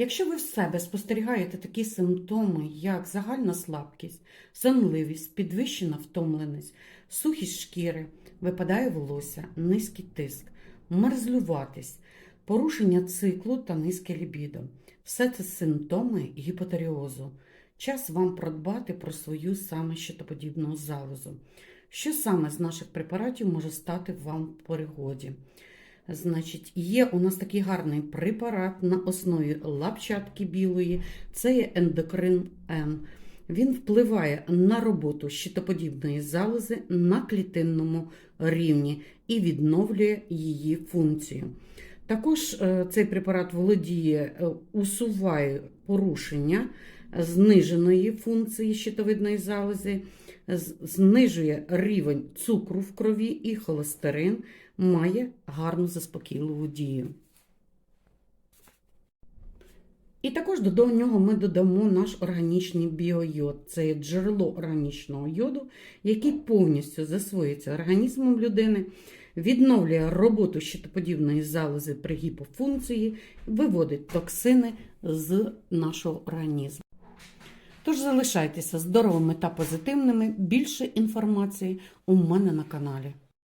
Якщо ви в себе спостерігаєте такі симптоми, як загальна слабкість, сонливість, підвищена втомленість, сухість шкіри, випадає волосся, низький тиск, мерзлюватість, порушення циклу та низьке лібідо, все це симптоми гіпотеріозу. Час вам продбати про свою саме щитоподібну залозу. Що саме з наших препаратів може стати вам в пригоді? Значить, є у нас такий гарний препарат на основі лапчатки білої, це є ендокрин Н. Він впливає на роботу щитоподібної залози на клітинному рівні і відновлює її функцію. Також е, цей препарат володіє, е, усуває порушення зниженої функції щитовидної залози, знижує рівень цукру в крові і холестерин, має гарну заспокійливу дію. І також до нього ми додамо наш органічний біойод. Це джерело органічного йоду, який повністю засвоюється організмом людини, відновлює роботу щитоподібної залози при гіпофункції, виводить токсини з нашого організму. Тож залишайтеся здоровими та позитивними. Більше інформації у мене на каналі.